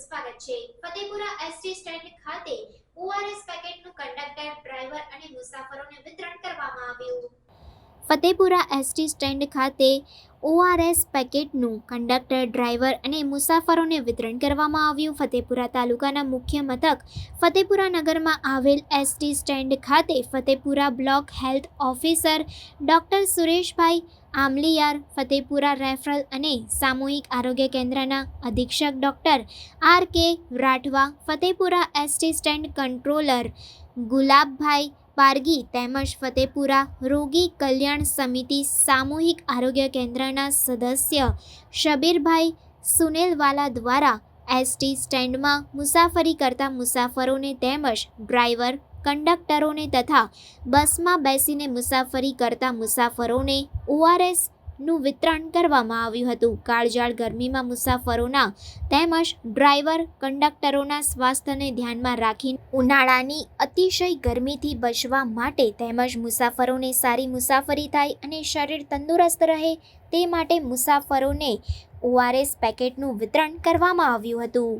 સ્વાગત છે. Fatepura ST stand ખાતે ઓઆરએસ પેકેટનું કંડક્ટર ડ્રાઈવર અને મુસાફરોને વિતરણ કરવામાં આવ્યું. ફતેપુરા એસટી સ્ટેન્ડ ખાતે ઓઆરએસ પેકેટનું કંડક્ટર ડ્રાઈવર અને મુસાફરોને વિતરણ કરવામાં આવ્યું. ફતેપુરા તાલુકાના મુખ્ય મથક ફતેપુરા નગરમાં આવેલ એસટી સ્ટેન્ડ ખાતે Fatepura block health officer doctor Sureshbhai Amliyar Fatepura referral અને સામૂહિક આરોગ્ય કેન્દ્રના અધિક્ષક doctor R K Rathwa, Fatepura ST stand controller Gulabbhai Pargi તેમજ ફતેપુરા રોગી કલ્યાણ સમિતિ સામૂહિક આરોગ્ય કેન્દ્રના સદસ્ય શબીરભાઈ સુનેલવાલા દ્વારા એસટી સ્ટેન્ડમાં મુસાફરી કરતા મુસાફરોને તેમજ ડ્રાઈવર કંડક્ટરોને તથા બસમાં બેસીને મુસાફરી કરતા મુસાફરોને ઓઆરએસનું વિતરણ કરવામાં આવ્યું હતું. કાળજાળ ગરમીમાં મુસાફરોના તેમજ ડ્રાઈવર કંડક્ટરોના સ્વાસ્થ્યને ધ્યાનમાં રાખી ઉનાળાની અતિશય ગરમીથી બચવા માટે તેમજ મુસાફરોને સારી મુસાફરી થાય અને શરીર તંદુરસ્ત રહે તે માટે મુસાફરોને ઓઆરએસ પેકેટનું વિતરણ કરવામાં આવ્યું હતું.